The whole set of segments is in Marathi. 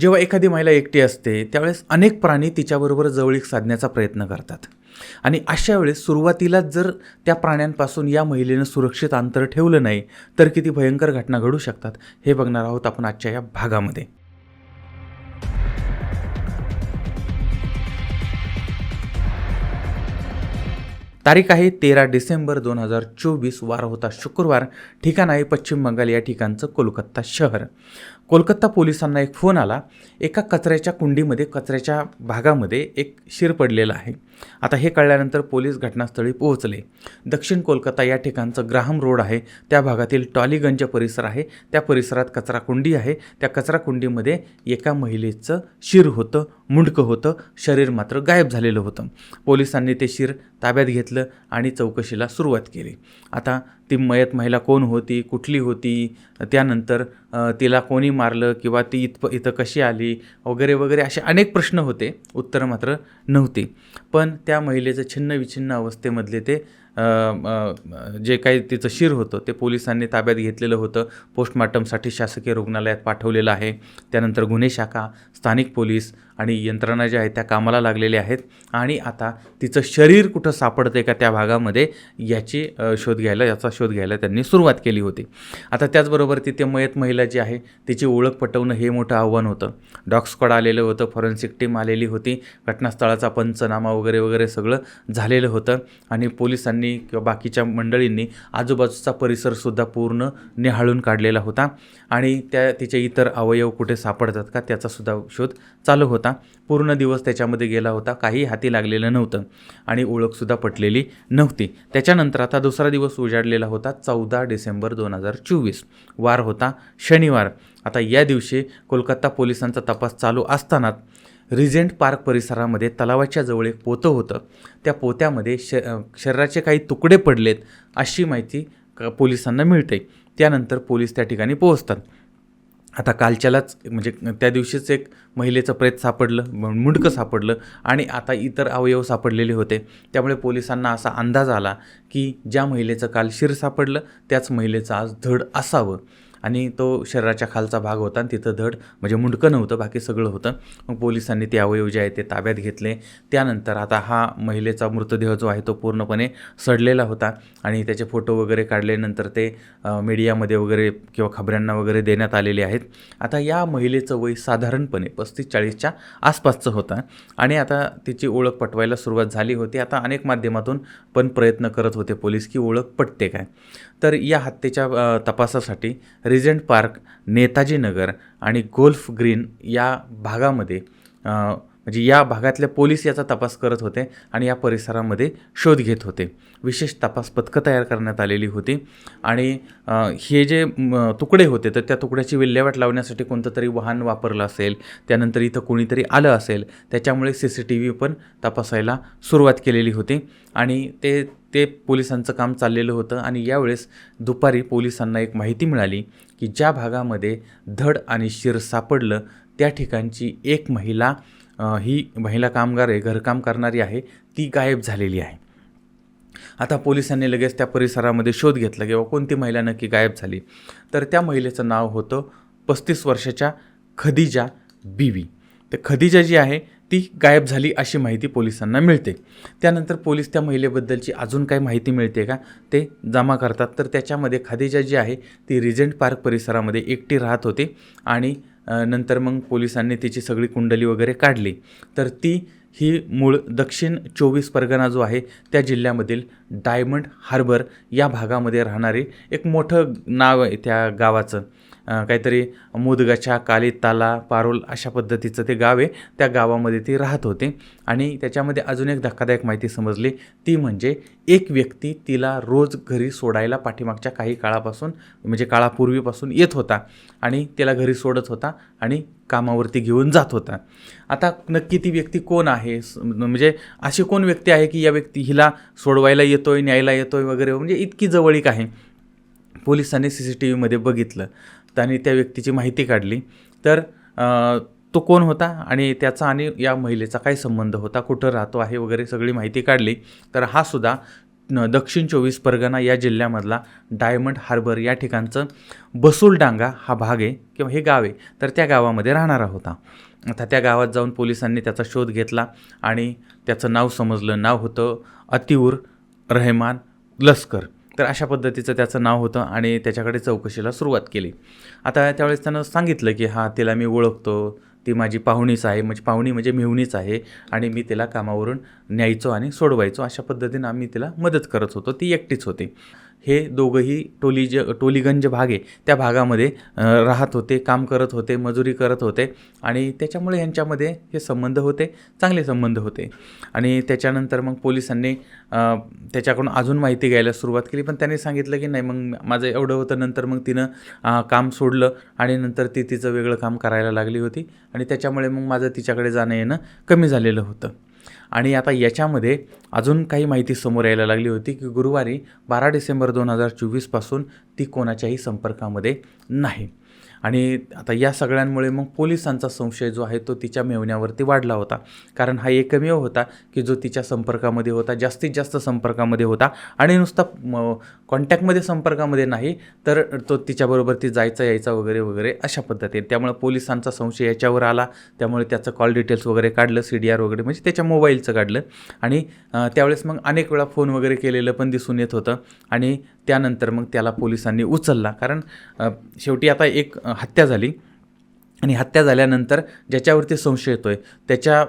जेव्हा एखादी महिला एकटी असते त्यावेळेस अनेक प्राणी तिच्याबरोबर जवळीक साधण्याचा प्रयत्न करतात. आणि अशा वेळेस सुरुवातीलाच जर त्या प्राण्यांपासून या महिलेनं सुरक्षित अंतर ठेवलं नाही तर किती भयंकर घटना घडू शकतात हे बघणार आहोत आपण आजच्या या भागामध्ये. तारीख आहे तेरा डिसेंबर दोन हजार चोवीस. वार होता शुक्रवार. ठिकाण आहे पश्चिम बंगाल. या ठिकाणचं कोलकाता शहर. कोलकाता पोलिसांना एक फोन आला. एका कचऱ्याच्या कुंडीमध्ये कचऱ्याच्या भागामध्ये एक शिर पडलेला आहे. आता हे कळल्यानंतर पोलीस घटनास्थळी पोहोचले. दक्षिण कोलकाता या ठिकाणचं ग्राहम रोड आहे. त्या भागातील टॉलीगंज परिसर आहे. त्या परिसरात कचरा कुंडी आहे. त्या कचरा कुंडीमध्ये एका महिलेचं शिर होतं. मुंडकं होतं शरीर मात्र गायब झालेलं होतं. पोलिसांनी ते शिर ताब्यात घेतलं आणि चौकशीला सुरुवात केली. आता ती मयत महिला कोण होती कुठली होती त्यानंतर तिला कोणी मारलं किंवा ती इथप इथं कशी आली वगैरे वगैरे असे अनेक प्रश्न होते. उत्तरं मात्र नव्हती. पण त्या महिलेचं छिन्न विछिन्न अवस्थेमधले ते जे काही तिचं शिर होतं ते पोलिसांनी ताब्यात घेतलेलं होतं. पोस्टमार्टमसाठी शासकीय रुग्णालयात पाठवलेलं आहे. त्यानंतर गुन्हे शाखा स्थानिक पोलीस आणि यंत्रणा ज्या आहेत त्या कामाला लागलेल्या आहेत. आणि आता तिचं शरीर कुठं सापडते का त्या भागामध्ये याची शोध घ्यायला याचा शोध घ्यायला त्यांनी सुरुवात केली होती. आता त्याचबरोबर तिथे मयत महिला जी आहे तिची ओळख पटवणं हे मोठं आव्हान होतं. डॉग स्क्वॉड आलेलं होतं फॉरेन्सिक टीम आलेली होती घटनास्थळाचा पंचनामा वगैरे वगैरे सगळं झालेलं होतं. आणि पोलिसांनी किंवा बाकीच्या मंडळींनी आजूबाजूचा परिसरसुद्धा पूर्ण निहाळून काढलेला होता. आणि त्या तिचे इतर अवयव कुठे सापडतात का त्याचासुद्धा शोध चालू होता. पूर्ण दिवस त्याच्यामध्ये गेला होता. काही हाती लागलेलं नव्हतं आणि ओळखसुद्धा पटलेली नव्हती. त्याच्यानंतर आता दुसरा दिवस उजाडलेला होता चौदा डिसेंबर दोन हजार चोवीस. वार होता शनिवार. आता या दिवशी कोलकाता पोलिसांचा तपास चालू असतानाच रिजेंट पार्क परिसरामध्ये तलावाच्या जवळ एक पोतं होतं. त्या पोत्यामध्ये श शरीराचे काही तुकडे पडलेत अशी माहिती क- पोलिसांना मिळते. त्यानंतर पोलीस त्या ठिकाणी पोहोचतात. आता कालच्यालाच म्हणजे त्या दिवशीच एक महिलेचं प्रेत सापडलं मुंडकं सापडलं आणि आता इतर अवयव सापडलेले होते. त्यामुळे पोलिसांना असा अंदाज आला की ज्या महिलेचं काल शिर सापडलं त्याच महिलेचं आज धड असावं. आणि तो शरीराच्या खालचा भाग होता आणि तिथं धड म्हणजे मुंडकं नव्हतं बाकी सगळं होतं. मग पोलिसांनी ते अवयव जे आहे ते ताब्यात घेतले. त्यानंतर आता हा महिलेचा मृतदेह जो आहे तो पूर्णपणे सडलेला होता आणि त्याचे फोटो वगैरे काढल्यानंतर ते मीडियामध्ये वगैरे किंवा खबऱ्यांना वगैरे देण्यात आलेले आहेत. आता या महिलेचं वय साधारणपणे पस्तीस चाळीसच्या आसपासचं होतं आणि आता तिची ओळख पटवायला सुरुवात झाली होती. आता अनेक माध्यमातून पण प्रयत्न करत होते पोलीस की ओळख पटते काय? तर या हत्येच्या तपासासाठी रिजंट पार्क नेताजी नगर आणि गोल्फ ग्रीन या भागामध्ये म्हणजे या भागातले पोलीस याचा तपास करत होते आणि या परिसरामध्ये शोध घेत होते. विशेष तपास पथकं तयार करण्यात आलेली होती आणि हे जे तुकडे होते तर त्या तुकड्याची विल्हेवाट लावण्यासाठी कोणतं तरी वाहन वापरलं असेल त्यानंतर इथं कोणीतरी आलं असेल त्याच्यामुळे सी सी टी व्ही पण तपासायला सुरुवात केलेली होती आणि ते ते पोलिसांचं काम चाललेलं होतं आणि यावेळेस दुपारी पोलिसांना एक माहिती मिळाली की ज्या भागामध्ये धड आणि शिर सापडलं त्या ठिकाणची एक महिला ही महिला कामगार आहे घरकाम करणारी आहे ती गायब झालेली आहे. आता पोलिसांनी लगेच त्या परिसरामध्ये शोध घेतला किंवा कोणती महिला नक्की गायब झाली? तर त्या महिलेचं नाव होतं पस्तीस वर्षाच्या खदिजा बीवी. तर खदिजा जी आहे ती गायब झाली अशी माहिती पोलिसांना मिळते. त्यानंतर पोलीस त्या महिलेबद्दलची अजून काही माहिती मिळते का? ते जमा करतात. तर त्याच्यामध्ये खदिजा जी आहे ती रिजेंट पार्क परिसरामध्ये एकटी राहत होती आणि नंतर मग पोलिसांनी तिची सगळी कुंडली वगैरे काढली. तर ती ही मूळ दक्षिण चोवीस परगणा जो आहे त्या जिल्ह्यामधील डायमंड हार्बर या भागामध्ये राहणारे एक मोठं नाव आहे त्या गावाचं. काहीतरी मुदगछा काली ताला पारोल अशा पद्धतीचं ते गाव आहे. त्या गावामध्ये ती राहत होते. आणि त्याच्यामध्ये अजून एक धक्कादायक माहिती समजली. ती म्हणजे एक व्यक्ती तिला रोज घरी सोडायला पाठीमागच्या काही काळापासून म्हणजे काळापूर्वीपासून येत होता. आणि तिला घरी सोडत होता आणि कामावरती घेऊन जात होता. आता नक्की ती व्यक्ती कोण आहे? म्हणजे अशी कोण व्यक्ती आहे की या व्यक्ती हिला सोडवायला येतोय न्यायला येतोय वगैरे? म्हणजे इतकी जवळीक आहे. पोलिसांनी सी सी टी व्हीमध्ये बघितलं. त्यांनी त्या व्यक्तीची माहिती काढली. तर तो कोण होता आणि त्याचा आणि या महिलेचा काय संबंध होता कुठं राहतो आहे वगैरे सगळी माहिती काढली. तर हा सुद्धा दक्षिण चोवीस परगणा या जिल्ह्यामधला डायमंड हार्बर या ठिकाणचं बसुलडांगा हा भाग आहे किंवा हे गाव आहे. तर त्या गावामध्ये राहणारा होता. आता त्या गावात जाऊन पोलिसांनी त्याचा शोध घेतला आणि त्याचं नाव समजलं. नाव होतं अतिऊर रहमान लस्कर. तर अशा पद्धतीचं त्याचं नाव होतं आणि त्याच्याकडे चौकशीला सुरुवात केली. आता त्यावेळेस त्यानं सांगितलं की हां तिला मी ओळखतो. ती माझी पाहुणीच आहे. म्हणजे पाहुणी म्हणजे मिहुणीच आहे आणि मी तिला कामावरून न्यायचो आणि सोडवायचो. अशा पद्धतीनं आम्ही तिला मदत करत होतो. ती एकटीच होती. हे दोघंही टोलीज टोलीगंज भाग आहे त्या भागामध्ये राहत होते काम करत होते मजुरी करत होते आणि त्याच्यामुळे ह्यांच्यामध्ये हे संबंध होते चांगले संबंध होते. आणि त्याच्यानंतर मग पोलिसांनी त्याच्याकडून अजून माहिती घ्यायला सुरुवात केली. पण त्यांनी सांगितलं की नाही मग माझं एवढं होतं नंतर मग तिनं काम सोडलं आणि नंतर ती तिचं वेगळं काम करायला लागली होती आणि त्याच्यामुळे मग माझं तिच्याकडे जाणं येणं कमी झालेलं होतं. आणि आता याच्यामध्ये अजून काही माहिती समोर यायला लागली होती की गुरुवारी बारा डिसेंबर दोन हजार चोवीसपासून ती कोणाच्याही संपर्कामध्ये नाही. आणि आता या सगळ्यांमुळे मग पोलिसांचा संशय जो आहे तो तिच्या मेवण्यावरती वाढला होता. कारण हा एकमेव होता की जो तिच्या संपर्कामध्ये होता जास्तीत जास्त संपर्कामध्ये होता. आणि नुसता म- कॉन्टॅक्टमध्ये संपर्कामध्ये नाही तर तो तिच्याबरोबर ती जायचा यायचा वगैरे वगैरे अशा पद्धतीने. त्यामुळे पोलिसांचा संशय याच्यावर आला. त्यामुळे त्याचं कॉल डिटेल्स वगैरे काढलं सी डी आर वगैरे म्हणजे त्याच्या मोबाईलचं काढलं. आणि त्यावेळेस मग अनेक वेळा फोन वगैरे केलेलं पण दिसून येत होतं. आणि त्यानंतर मग त्याला पोलिसांनी उचलला. कारण शेवटी आता एक हत्या झाली. आणि हत्या झाल्यानंतर ज्याच्यावरती संशय येतो आहे त्याच्या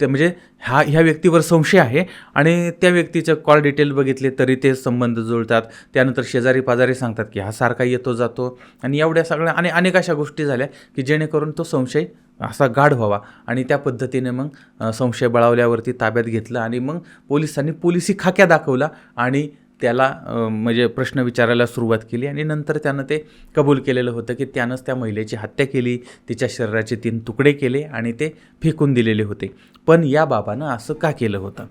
ते म्हणजे हा ह्या व्यक्तीवर संशय आहे. आणि त्या व्यक्तीचं कॉल डिटेल बघितले तरी ते संबंध जुळतात. त्यानंतर शेजारी पाजारी सांगतात की हा सारखा येतो जातो. आणि एवढ्या सगळ्या आणि अनेक अशा गोष्टी झाल्या की जेणेकरून तो संशय असा गाढ व्हावा. आणि त्या पद्धतीने मग संशय बळावल्यावरती ताब्यात घेतलं. आणि मग पोलिसांनी पोलिसी खाक्या दाखवला. आणि त्याला म्हणजे प्रश्न विचारायला सुरुवात केली आणि नंतर त्यानं ते कबूल केलेलं होतं की त्यानंच त्या महिलेची हत्या केली तिच्या शरीराचे तीन तुकडे केले आणि ते फेकून दिलेले होते. पण या बाबानं असं का केलं होतं?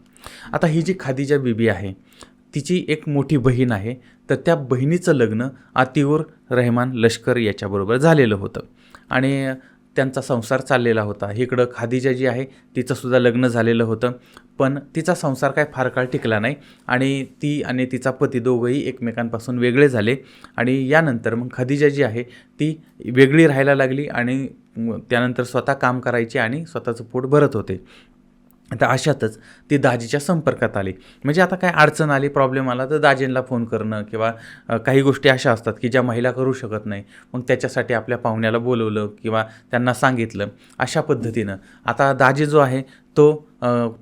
आता ही जी खादीजा बीबी आहे तिची एक मोठी बहीण आहे तर त्या बहिणीचं लग्न आतिऊर रहमान लष्कर याच्याबरोबर झालेलं होतं. आणि त्यांचा संसार चाललेला होता. इकडं खादिजा जी आहे तिचंसुद्धा लग्न झालेलं होतं. पण तिचा संसार काय फार काळ टिकला नाही आणि ती आणि तिचा पती दोघंही एकमेकांपासून वेगळे झाले आणि यानंतर मग खदिजा जी आहे ती वेगळी राहायला लागली आणि त्यानंतर स्वतः काम करायची आणि स्वतःचं पोट भरत होते. आता अशातच ती दाजीच्या संपर्कात आली. म्हणजे आता काय अडचण आली प्रॉब्लेम आला तर दाजींना फोन करणं किंवा काही गोष्टी अशा असतात की ज्या महिला करू शकत नाही. मग त्याच्यासाठी आपल्या पाहुण्याला बोलवलं किंवा त्यांना सांगितलं अशा पद्धतीनं. आता दाजी जो आहे तो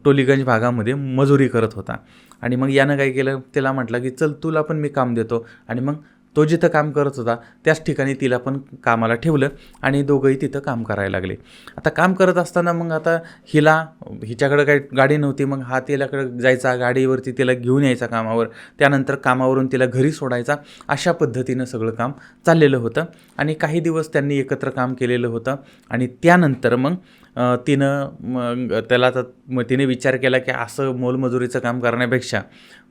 टोलीगंज भागामध्ये मजुरी करत होता. आणि मग यानं काय केलं? त्याला म्हटलं की चल तुला पण मी काम देतो. आणि मग तो जिथं काम करत होता त्याच ठिकाणी तिला पण कामाला ठेवलं आणि दोघंही तिथं काम करायला लागले. आता काम करत असताना मग आता हिला हिच्याकडं काही गाडी नव्हती मग हा तिलाकडं जायचा गाडीवरती तिला घेऊन यायचा कामावर त्यानंतर कामावरून तिला घरी सोडायचा अशा पद्धतीनं सगळं काम चाललेलं होतं. आणि काही दिवस त्यांनी एकत्र काम केलेलं होतं आणि त्यानंतर मग तिनं मग त्याला तर मग तिने विचार केला की असं मोलमजुरीचं काम करण्यापेक्षा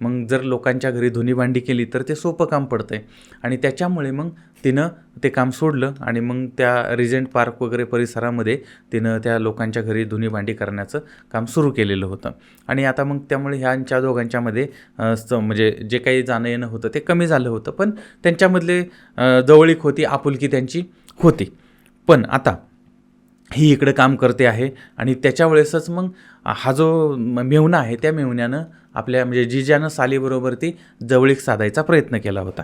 मग जर लोकांच्या घरी धुनीभांडी केली तर ते सोपं काम पडतं आहे आणि त्याच्यामुळे मग तिनं ते काम सोडलं आणि मग त्या रिजेंट पार्क वगैरे परिसरामध्ये तिनं त्या लोकांच्या घरी धुनीभांडी करण्याचं काम सुरू केलेलं होतं. आणि आता मग त्यामुळे ह्यांच्या दोघांच्यामध्ये स- म्हणजे जे काही जाणं येणं होतं ते कमी झालं होतं. पण त्यांच्यामधले जवळीक होती आपुलकी त्यांची होती. पण आता ही इकडं काम करते आहे आणि त्याच्या वेळेसच मग हा जो मेहुणा आहे त्या मेहुण्यानं आपल्या म्हणजे जिजानं सालीबरोबर ती जवळीक साधायचा प्रयत्न केला होता.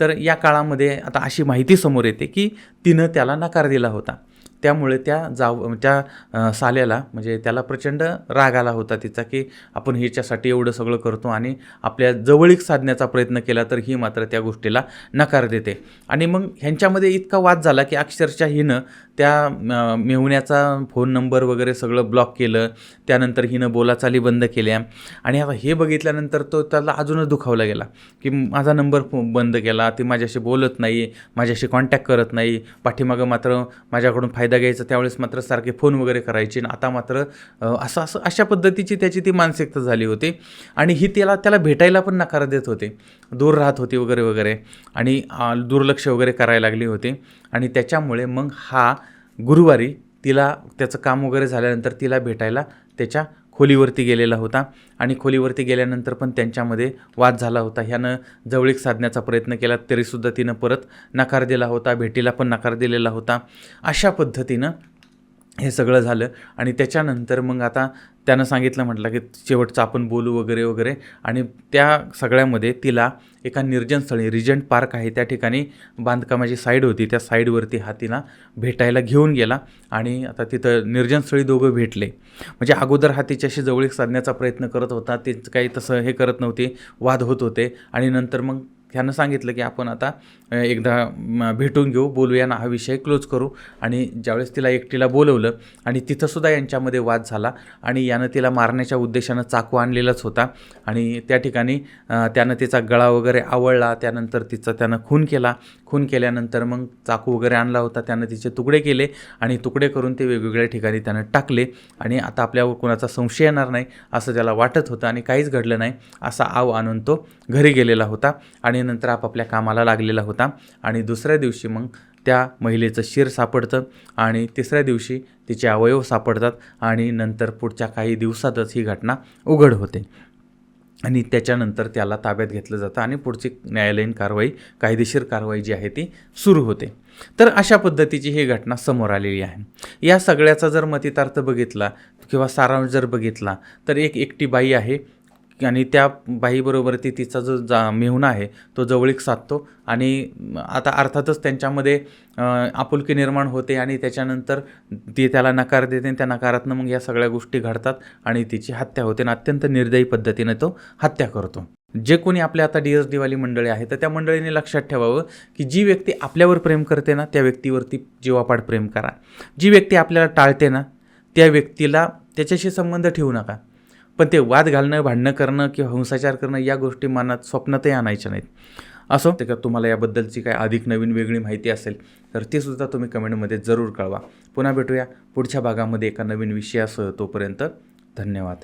तर या काळामध्ये आता अशी माहिती समोर येते की तिनं त्याला नकार दिला होता. त्यामुळे त्या जाव त्या साल्याला म्हणजे त्याला प्रचंड राग आला होता तिचा की आपण हिच्यासाठी एवढं सगळं करतो आणि आपल्या जवळीक साधण्याचा प्रयत्न केला तर ही मात्र त्या गोष्टीला नकार देते. आणि मग ह्यांच्यामध्ये इतका वाद झाला की अक्षरशः हिनं त्या मेहुण्याचा फोन नंबर वगैरे सगळं ब्लॉक केलं. त्यानंतर हिनं बोलाचाली बंद केल्या. आणि आता हे बघितल्यानंतर तो त्याला अजूनच दुखावला गेला की माझा नंबर बंद केला. ती माझ्याशी बोलत नाही माझ्याशी कॉन्टॅक्ट करत नाही. पाठीमागं मात्र माझ्याकडून फायदा घ्यायचा त्यावेळेस मात्र सारखे फोन वगैरे करायचे आणि आता मात्र असं असं अशा पद्धतीची त्याची ती मानसिकता झाली होती. आणि ही त्याला त्याला भेटायला पण नकार देत होते. दूर राहत होती वगैरे वगैरे. आणि दुर्लक्ष वगैरे करायला लागली होती. आणि त्याच्यामुळे मग हा गुरुवारी तिला त्याचं काम वगैरे झाल्यानंतर तिला भेटायला त्याच्या खोलीवरती गेलेला होता आणि खोलीवरती गेल्यानंतर पण त्यांच्यामध्ये वाद झाला होता. ह्यानं जवळीक साधण्याचा प्रयत्न केला तरीसुद्धा तिनं परत नकार दिला होता भेटीला पण नकार दिलेला होता. अशा पद्धतीनं हे सगळं झालं. आणि त्याच्यानंतर मग आता त्यानं सांगितलं म्हटलं की शेवटचं आपण बोलू वगैरे वगैरे. आणि त्या सगळ्यामध्ये तिला एका निर्जन स्थळी रिजंट पार्क आहे त्या ठिकाणी बांधकामाची साईड होती. त्या साईडवरती हा तिला भेटायला घेऊन गेला आणि आता तिथं निर्जन स्थळी दोघं भेटले. म्हणजे अगोदर हा तिच्याशी जवळीक साधण्याचा प्रयत्न करत होता. ते काही तसं हे करत नव्हते वाद होत होते. आणि नंतर मग ह्यानं सांगितलं की आपण आता एकदा भेटून घेऊ बोलूया ना हा विषय क्लोज करू. आणि ज्यावेळेस तिला एकटीला बोलवलं आणि तिथंसुद्धा यांच्यामध्ये वाद झाला आणि यानं तिला मारण्याच्या उद्देशानं चाकू आणलेलाच होता. आणि त्या ठिकाणी त्यानं तिचा गळा वगैरे आवळला त्यानंतर तिचा त्यानं खून केला. खून केल्यानंतर मग चाकू वगैरे आणला होता. त्यानं तिचे तुकडे केले आणि तुकडे करून ते वेगवेगळ्या ठिकाणी त्यानं टाकले. आणि आता आपल्यावर कोणाचा संशय येणार नाही असं त्याला वाटत होतं आणि काहीच घडलं नाही असा आव आणून तो घरी गेलेला होता. आणि नंतर आपापल्या कामाला लागलेला होता. आणि दुसऱ्या दिवशी मग त्या महिलेचं शिर सापडतं आणि तिसऱ्या दिवशी तिचे अवयव सापडतात आणि नंतर पुढच्या काही दिवसातच ही घटना उघड होते. आणि त्याच्यानंतर त्याला ताब्यात घेतलं जातं आणि पुढची न्यायालयीन कारवाई कायदेशीर कारवाई जी आहे ती सुरू होते. तर अशा पद्धतीची ही घटना समोर आलेली आहे. या सगळ्याचा जर मतितार्थ बघितला किंवा सारांश जर बघितला तर एक एकटी बाई आहे. आणि त्या बाईबरोबर ती तिचा जो जा मेहुणा आहे तो जवळीक साधतो. आणि आता अर्थातच त्यांच्यामध्ये आपुलकी निर्माण होते आणि त्याच्यानंतर ती त्याला नकार देते आणि त्या नकारातनं मग या सगळ्या गोष्टी घडतात आणि तिची हत्या होते आणि अत्यंत निर्दयी पद्धतीने तो हत्या करतो. जे कोणी आपल्या आता डी एस डीवाली मंडळी आहे तर त्या मंडळीने लक्षात ठेवावं की जी व्यक्ती आपल्यावर प्रेम करते ना त्या व्यक्तीवरती जीवापाड प्रेम करा. जी व्यक्ती आपल्याला टाळते ना त्या व्यक्तीला त्याच्याशी संबंध ठेवू नका. पण ते वाद घालणं भांडणं करणं किंवा हिंसाचार करणं या गोष्टी मनात स्वप्नातही आणायच्या नाहीत. असो ते का तुम्हाला याबद्दलची काय अधिक नवीन वेगळी माहिती असेल तर ती सुद्धा तुम्ही कमेंटमध्ये जरूर कळवा. पुन्हा भेटूया पुढच्या भागामध्ये एका नवीन विषयासह तोपर्यंत धन्यवाद.